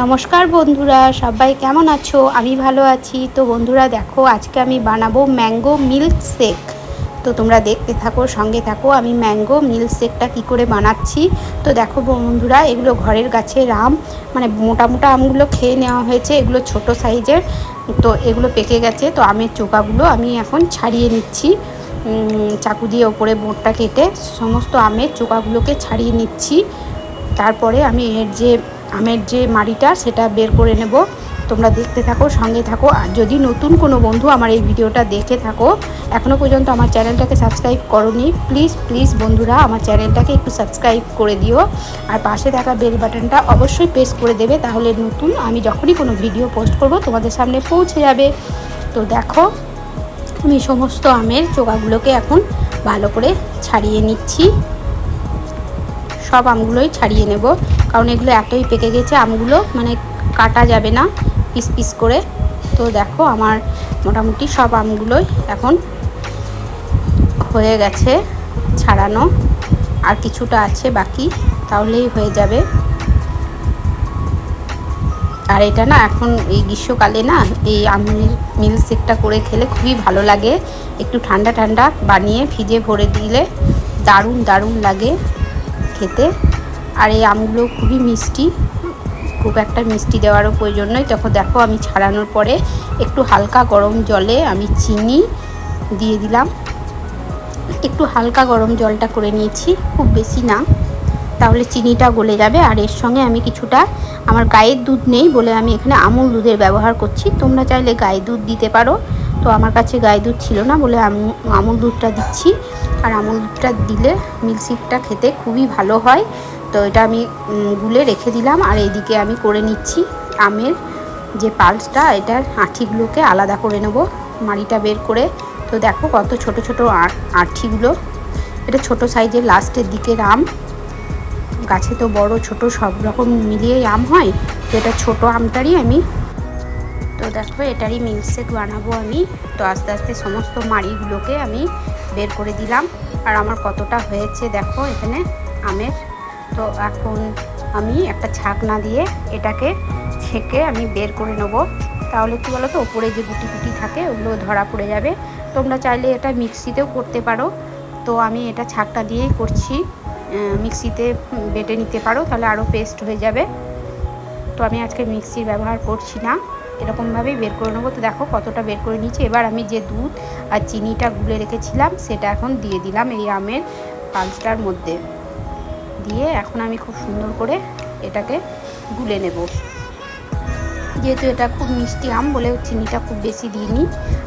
নমস্কার বন্ধুরা, সবাই কেমন আছো? আমি ভালো আছি। তো বন্ধুরা, দেখো, আজকে আমি বানাবো ম্যাঙ্গো মিল্ক শেক। তো তোমরা দেখতে থাকো, সঙ্গে থাকো, আমি ম্যাঙ্গো মিল্ক শেকটা কী করে বানাচ্ছি। তো দেখো বন্ধুরা, এগুলো ঘরের গাছের আম মানে মোটা মোটা আমগুলো খেয়ে নেওয়া হয়েছে। এগুলো ছোট সাইজের, তো এগুলো পেকে গেছে। তো আমের চোকাগুলো আমি এখন ছাড়িয়ে নিচ্ছি। চাকু দিয়ে ওপরে বোটটা কেটে সমস্ত আমের চোকাগুলোকে ছাড়িয়ে নিচ্ছি। তারপরে আমি এর যে আমের যে মাড়িটা, সেটা বের করে নেব। তোমরা দেখতে থাকো, সঙ্গে থাকো। আর যদি নতুন কোনো বন্ধু আমার এই ভিডিওটা দেখে থাকো এখনও পর্যন্ত আমার চ্যানেলটাকে সাবস্ক্রাইব করনি, প্লিজ প্লিজ বন্ধুরা, আমার চ্যানেলটাকে একটু সাবস্ক্রাইব করে দিও। আর পাশে থাকা বেল বাটনটা অবশ্যই প্রেস করে দেবে, তাহলে নতুন আমি যখনই কোনো ভিডিও পোস্ট করব, তোমাদের সামনে পৌঁছে যাবে। তো দেখো, আমি সমস্ত আমের চোগাগুলোকে এখন ভালো করে ছাড়িয়ে নিচ্ছি। সব আমগুলোই ছাড়িয়ে নেব। কারণ এগুলো এতই পেকে গেছে, আমগুলো মানে কাটা যাবে না পিস পিস করে। তো দেখো আমার মোটামুটি সব আমগুলোই এখন হয়ে গেছে ছাড়ানো। আর কিছুটা আছে বাকি, তাহলেই হয়ে যাবে। আর এটা না এখন এই গ্রীষ্মকালে না এই আমের মিল্কশেকটা করে খেলে খুবই ভালো লাগে। একটু ঠান্ডা ঠান্ডা বানিয়ে ফ্রিজে ভরে দিলে দারুণ দারুণ লাগে। খেতে। আর এই আমগুলো খুবই মিষ্টি। খুব একটা মিষ্টি দেওয়ারও প্রয়োজন নয়। তখন দেখো, আমি ছাড়ানোর পরে একটু হালকা গরম জলে আমি চিনি দিয়ে দিলাম। একটু হালকা গরম জলটা করে নিয়েছি, খুব বেশি না। তাহলে চিনিটা গলে যাবে। আর এর সঙ্গে আমি কিছুটা, আমার গায়ের দুধ নেই বলে আমি এখানে আমুল দুধের ব্যবহার করছি। তোমরা চাইলে গায়ে দুধ দিতে পারো। তো আমার কাছে গায়ে দুধ ছিল না বলে আমি, আমুল দুধটা দিচ্ছি। আর আমুল দুধটা দিলে মিল্কশেকটা খেতে খুবই ভালো হয়। তো এটা আমি গুলে রেখে দিলাম আর এইদিকে আমি করে নিচ্ছি আমের যে পালসটা, এটার আঁঠিগুলোকে আলাদা করে নেব, মাড়িটা বের করে। তো দেখো কত ছোট ছোট আঁঠিগুলো। এটা ছোট সাইজের লাস্টের দিকের আম। গাছে তো বড় ছোট সব রকম মিলিয়েই আম হয়। তো এটা ছোটো আমটারই আমি দেখো, এটারই মিল্কশেক বানাবো আমি। তো আস্তে আস্তে সমস্ত মাড়িগুলোকে আমি বের করে দিলাম। আর আমার কতটা হয়েছে দেখো, এখানে আমের। তো এখন আমি একটা ছাকনা দিয়ে এটাকে ছেঁকে আমি বের করে নেব। তাহলে কী বলো তো ওপরে যে গুটি গুটি থাকে, ওগুলো ধরা পড়ে যাবে। তোমরা চাইলে এটা মিক্সিতেও করতে পারো। তো আমি এটা ছাকটা দিয়েই করছি। মিক্সিতে বেটে নিতে পারো, তাহলে আরও পেস্ট হয়ে যাবে। তো আমি আজকে মিক্সির ব্যবহার করছি না। এরকমভাবেই বের করে নেব। তো দেখো কতটা বের করে নিচ্ছি এবার আমি যে দুধ আর চিনিটা গুলে রেখেছিলাম, সেটা এখন দিয়ে দিলাম এই আমের পালসটার মধ্যে। দিয়ে এখন আমি খুব সুন্দর করে এটাকে গুলে নেব। যেহেতু এটা খুব মিষ্টি আম বলে চিনিটা খুব বেশি দিইনি,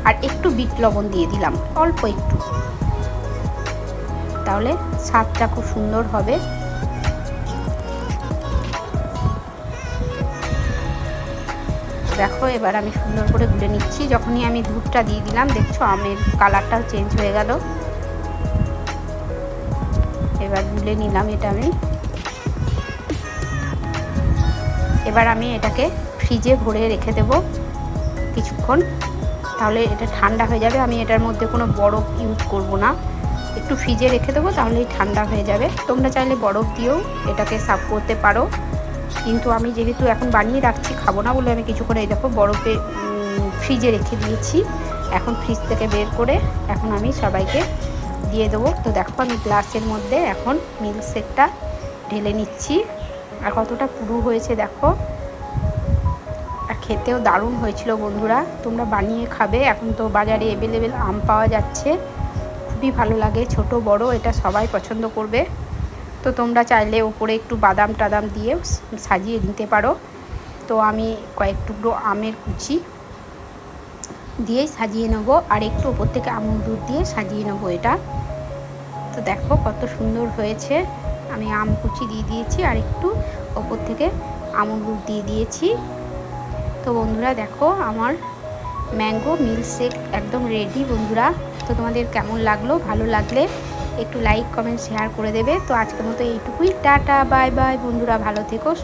আর একটু বিট লবণ দিয়ে দিলাম, অল্প একটু। তাহলে স্বাদটা খুব সুন্দর হবে। দেখো, এবার আমি সুন্দর করে গুলে নিচ্ছি। যখনই আমি দুধটা দিয়ে দিলাম, দেখছ আমের কালারটাও চেঞ্জ হয়ে গেল। এবার গুলে নিলাম এটা আমি। এবার আমি এটাকে ফ্রিজে ভরে রেখে দেব কিছুক্ষণ। তাহলে এটা ঠান্ডা হয়ে যাবে। আমি এটার মধ্যে কোনো বরফ ইউজ করব না। একটু ফ্রিজে রেখে দেবো, তাহলেই ঠান্ডা হয়ে যাবে। তোমরা চাইলে বরফ দিয়েও এটাকে সার্ভ করতে পারো। কিন্তু আমি যেহেতু এখন বানিয়ে রাখছি, খাব না বলে আমি কিছুক্ষণ এই দেখো বরফে ফ্রিজে রেখে দিয়েছি। এখন ফ্রিজ থেকে বের করে এখন আমি সবাইকে দিয়ে দেবো। তো দেখো আমি গ্লাসের মধ্যে এখন মিল্কশেকটা ঢেলে নিচ্ছি। আর কতটা পুরু হয়েছে দেখো। আর খেতেও দারুণ হয়েছিল বন্ধুরা। তোমরা বানিয়ে খাবে। এখন তো বাজারে অ্যাভেলেবেল আম পাওয়া যাচ্ছে। খুবই ভালো লাগে। ছোট, বড়, এটা সবাই পছন্দ করবে। তো তোমরা চাইলে ওপরে একটু বাদাম টাদাম দিয়ে সাজিয়ে নিতে পারো। তো আমি কয়েক টুকরো আমের কুচি দিয়েই সাজিয়ে নেব, আর একটু ওপর থেকে আমুল দুধ দিয়ে সাজিয়ে নেব এটা। তো দেখো কত সুন্দর হয়েছে। আমি আম কুচি দিয়ে দিয়েছি, আর একটু ওপর থেকে আমুল দুধ দিয়ে দিয়েছি। তো বন্ধুরা দেখো আমার ম্যাঙ্গো মিল্কশেক একদম রেডি বন্ধুরা। তো তোমাদের কেমন লাগল, ভালো লাগলে একটু লাইক কমেন্ট শেয়ার করে দেবে। তো আজকের মতো এইটুকুই। টাটা বাই বাই বন্ধুরা, ভালো থেকো।